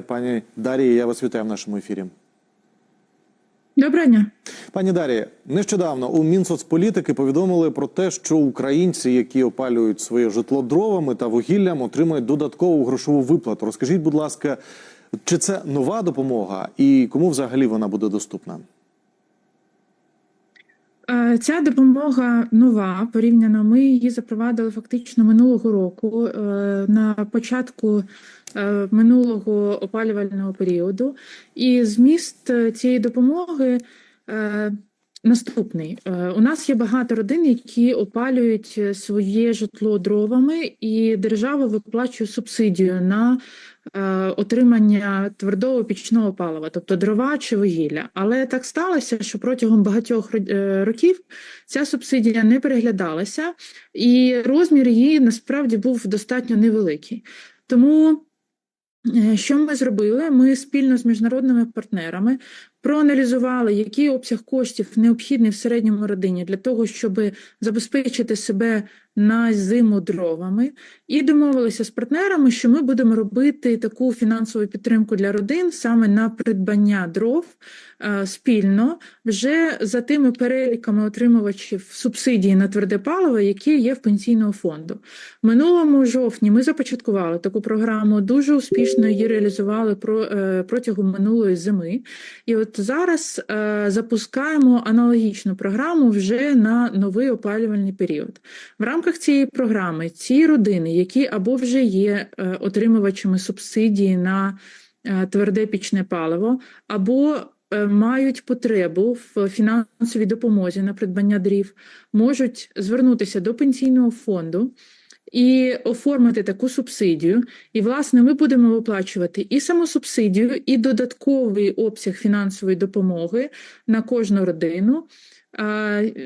Пані Дарія, я вас вітаю в нашому ефірі. Доброго дня. Пані Дарія, нещодавно у Мінсоцполітики повідомили про те, що українці, які опалюють своє житло дровами та вугіллям, отримають додаткову грошову виплату. Розкажіть, будь ласка, чи це нова допомога і кому взагалі вона буде доступна? Е, Ця допомога нова порівняно. Ми її запровадили фактично минулого року е, на початку минулого опалювального періоду. І зміст е, цієї допомоги е, наступний: Е, у нас є багато родин, які опалюють е, своє житло дровами, і держава виплачує субсидію на е, отримання твердого пічного палива, тобто дрова чи вугілля. Але так сталося, що протягом багатьох е, років ця субсидія не переглядалася, і розмір її насправді був достатньо невеликий. Тому е, що ми зробили? Ми спільно з міжнародними партнерами проаналізували, який обсяг коштів необхідний в середньому родині для того, щоб забезпечити себе на зиму дровами, і домовилися з партнерами, що ми будемо робити таку фінансову підтримку для родин саме на придбання дров е, спільно вже за тими переліками отримувачів субсидії на тверде паливо, які є в пенсійного фонду. Минулому жовтні ми започаткували таку програму, дуже успішно її реалізували е, протягом минулої зими. І от зараз е, запускаємо аналогічну програму вже на новий опалювальний період. В рамках цієї програми ці родини, які або вже є е, отримувачами субсидії на е, тверде пічне паливо, або е, мають потребу в фінансовій допомозі на придбання дрів, можуть звернутися до пенсійного фонду. І оформити таку субсидію, і власне ми будемо виплачувати і саму субсидію, і додатковий обсяг фінансової допомоги на кожну родину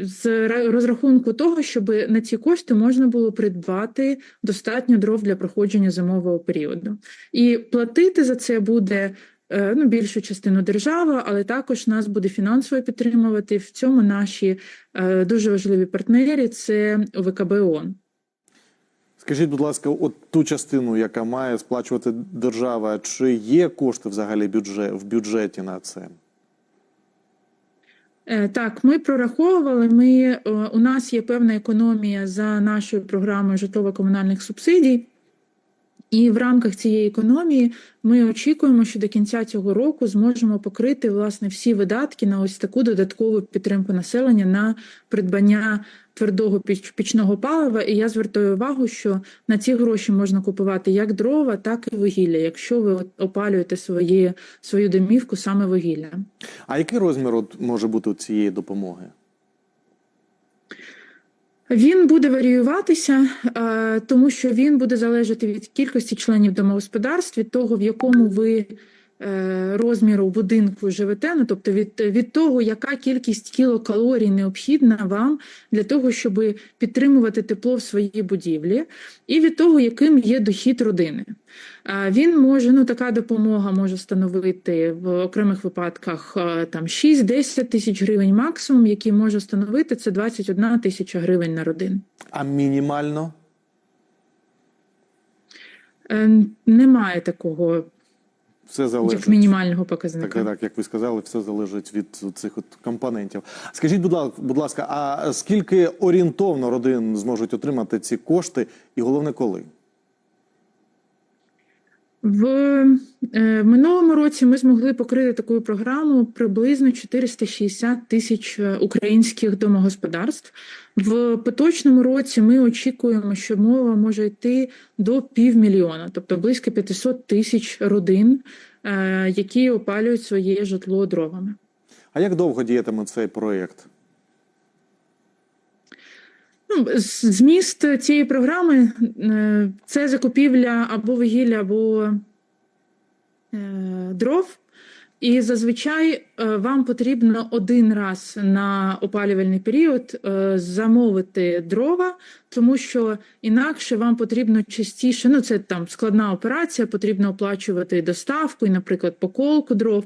з розрахунку того, щоб на ці кошти можна було придбати достатньо дров для проходження зимового періоду. І платити за це буде. е, Ну, більшу частину держава, але також нас буде фінансово підтримувати. В цьому наші е, дуже важливі партнери це ОВКБ ООН. Скажіть, будь ласка, от ту частину, яка має сплачувати держава, чи є кошти взагалі бюджет в бюджеті на це? Е, Так, ми прораховували. Ми е, у нас є певна економія за нашою програмою житлово-комунальних субсидій. І в рамках цієї економії ми очікуємо, що до кінця цього року зможемо покрити власне всі видатки на ось таку додаткову підтримку населення на придбання твердого піч- пічного палива. І я звертаю увагу, що на ці гроші можна купувати як дрова, так і вугілля, якщо ви опалюєте свої, свою домівку саме вугіллям. А який розмір от може бути цієї допомоги? Він буде варіюватися, е, тому що він буде залежати від кількості членів домогосподарств, від того, в якому ви розміру будинку живете, ну тобто від, від того, яка кількість кілокалорій необхідна вам для того, щоб підтримувати тепло в своїй будівлі, і від того, яким є дохід родини. Е, Він може, ну така допомога може становити в окремих випадках е, там 6-10 тисяч гривень максимум, який може становити це 21 тисяча гривень на родину. А мінімально? Е, Немає такого Все залежить. мінімального показника. Так, так, як ви сказали, все залежить від цих от компонентів. Скажіть, будь ласка, будь ласка, а скільки орієнтовно родин зможуть отримати ці кошти, і головне, коли? В е, минулому році ми змогли покрити такою програму приблизно 460 тисяч е, українських домогосподарств. В поточному році ми очікуємо, що мова може йти до півмільйона, тобто близько 500 тисяч родин, е, які опалюють своє житло дровами. А як довго діятиме цей проєкт? Ну, зміст цієї програми е, це закупівля або вугілля, або е, дров. І зазвичай вам потрібно один раз на опалювальний період е, замовити дрова, тому що інакше вам потрібно частіше, ну це там складна операція, потрібно оплачувати доставку і, наприклад, поколку дров.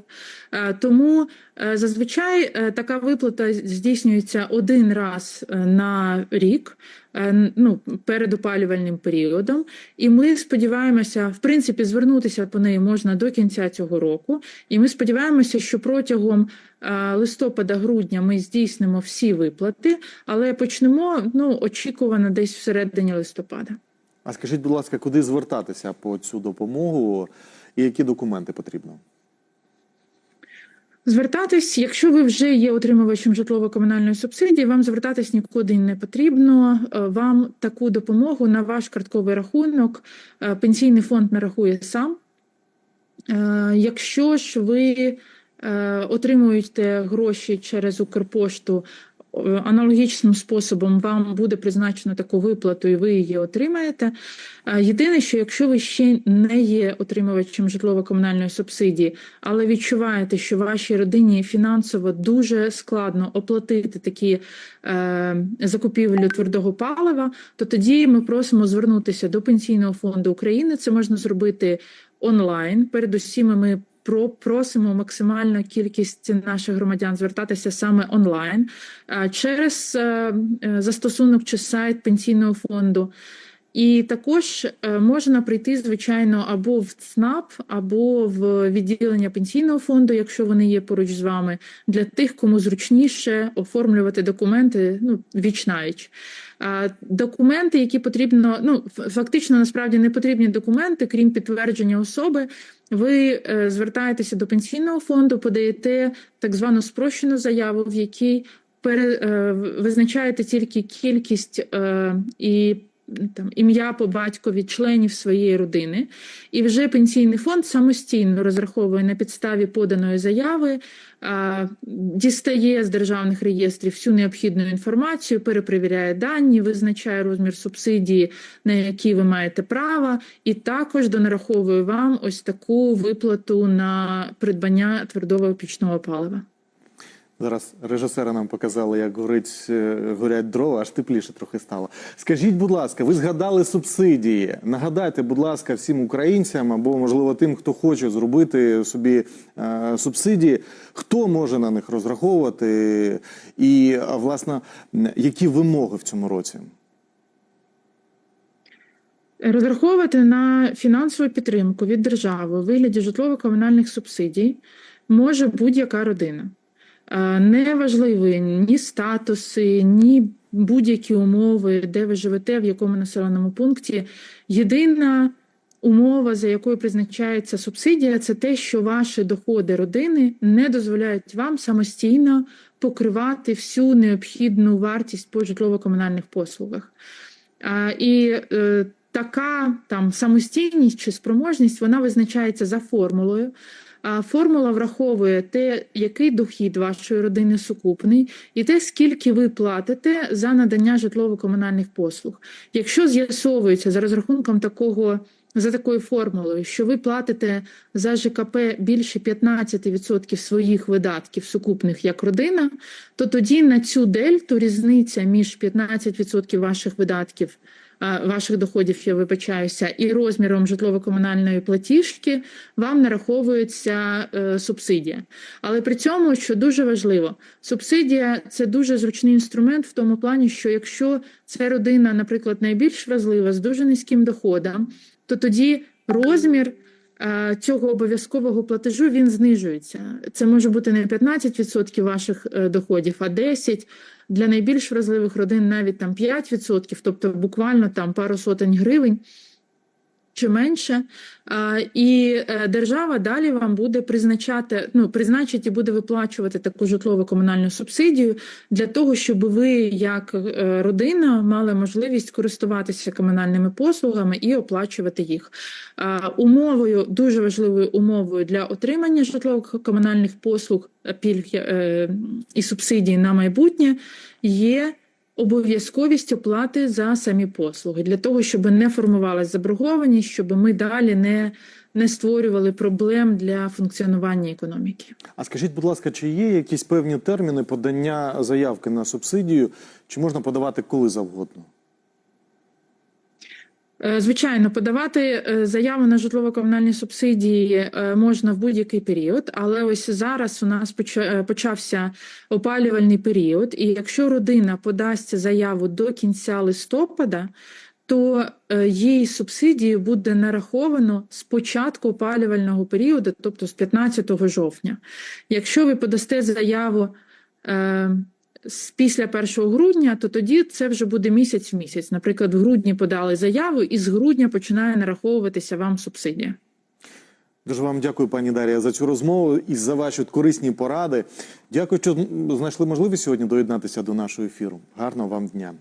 Е, Тому е, зазвичай е, така виплата здійснюється один раз е, на рік. е, Ну, перед опалювальним періодом, і ми сподіваємося, в принципі, звернутися по неї можна до кінця цього року. І ми сподіваємося, що протягом е, листопада-грудня ми здійснимо всі виплати, але почнемо ну, очікувано десь всередині листопада. А скажіть, будь ласка, куди звертатися по цю допомогу і які документи потрібно? Звертатись, якщо ви вже є отримувачем житлово-комунальної субсидії, вам звертатись нікуди не потрібно. Е, Вам таку допомогу на ваш картковий рахунок е, пенсійний фонд нарахує сам. Якщо ж ви отримуєте гроші через Укрпошту, е, аналогічним способом вам буде призначено таку виплату, і ви її отримаєте. Е, Єдине, що якщо ви ще не є отримувачем житлово-комунальної субсидії, але відчуваєте, що вашій родині фінансово дуже складно оплатити такі е, закупівлю твердого палива, то тоді ми просимо звернутися до Пенсійного фонду України. Це можна зробити онлайн. Передусім, ми просимо максимальну кількість наших громадян звертатися саме онлайн е, через е, е, застосунок чи сайт пенсійного фонду. І також можна прийти, звичайно, або в ЦНАП, або в відділення пенсійного фонду, якщо вони є поруч з вами, для тих, кому зручніше оформлювати документи ну, віч Документи, які потрібно, ну фактично насправді не потрібні документи, крім підтвердження особи. Ви е, звертаєтеся до пенсійного фонду, подаєте так звану спрощену заяву, в якій е, визначаєте тільки кількість е, і там ім'я по батькові членів своєї родини, і вже пенсійний фонд самостійно розраховує на підставі поданої заяви, а, дістає з державних реєстрів всю необхідну інформацію, перепровіряє дані, визначає розмір субсидії, на які ви маєте право, і також донараховує вам ось таку виплату на придбання твердого пічного палива. Зараз режисери нам показали, як горить, е, горять дрова, аж тепліше трохи стало. Скажіть, будь ласка, ви згадали субсидії. Нагадайте, будь ласка, всім українцям або, можливо, тим, хто хоче зробити собі е, субсидії, хто може на них розраховувати, і, власне, які вимоги в цьому році? Розраховувати на фінансову підтримку від держави у вигляді житлово-комунальних субсидій може будь-яка родина. Е, Неважливі ні статуси, ні будь-які умови, де ви живете, в якому населеному пункті. Єдина умова, за якою призначається субсидія, це те, що ваші доходи родини не дозволяють вам самостійно покривати всю необхідну вартість по житлово-комунальних послугах. І е, така там самостійність чи спроможність вона визначається за формулою. Формула враховує те, який дохід вашої родини сукупний, і те, скільки ви платите за надання житлово-комунальних послуг. Якщо з'ясовується за розрахунком такого. За такою формулою, що ви платите за ЖКП більше 15% своїх видатків сукупних як родина, то тоді на цю дельту різниця між 15% ваших видатків, ваших доходів, я вибачаюся, і розміром житлово-комунальної платіжки вам нараховується е, субсидія. Але при цьому, що дуже важливо, субсидія це дуже зручний інструмент в тому плані, що якщо це родина, наприклад, найбільш вразлива з дуже низьким доходом, то тоді розмір е, цього обов'язкового платежу він знижується. Це може бути не 15% ваших е, доходів, а 10%. Для найбільш вразливих родин навіть там 5%, тобто буквально там пару сотень гривень чи менше. І е, держава далі вам буде призначати, ну призначить і буде виплачувати таку житлово-комунальну субсидію для того, щоб ви, як е, родина, мали можливість користуватися комунальними послугами і оплачувати їх. Умовою дуже важливою умовою для отримання житлово-комунальних послуг, пільг е, і субсидій на майбутнє є. Обов'язковість оплати за самі послуги для того, щоб не формувалася заборгованість, щоб ми далі не, не створювали проблем для функціонування економіки. А скажіть, будь ласка, чи є якісь певні терміни подання заявки на субсидію, чи можна подавати коли завгодно? Е, Звичайно, подавати е, заяву на житлово-комунальні субсидії е, можна в будь-який період, але ось зараз у нас почався опалювальний період, і якщо родина подасть заяву до кінця листопада, то їй субсидії буде нараховано з початку опалювального періоду, тобто з 15 жовтня. Якщо ви подасте заяву після 1 грудня, то тоді це вже буде місяць в місяць. Наприклад, в грудні подали заяву, і з грудня починає нараховуватися вам субсидія. Дуже вам дякую, пані Дарія, за цю розмову і за ваші корисні поради. Дякую, що знайшли можливість сьогодні доєднатися до нашого ефіру. Гарного вам дня.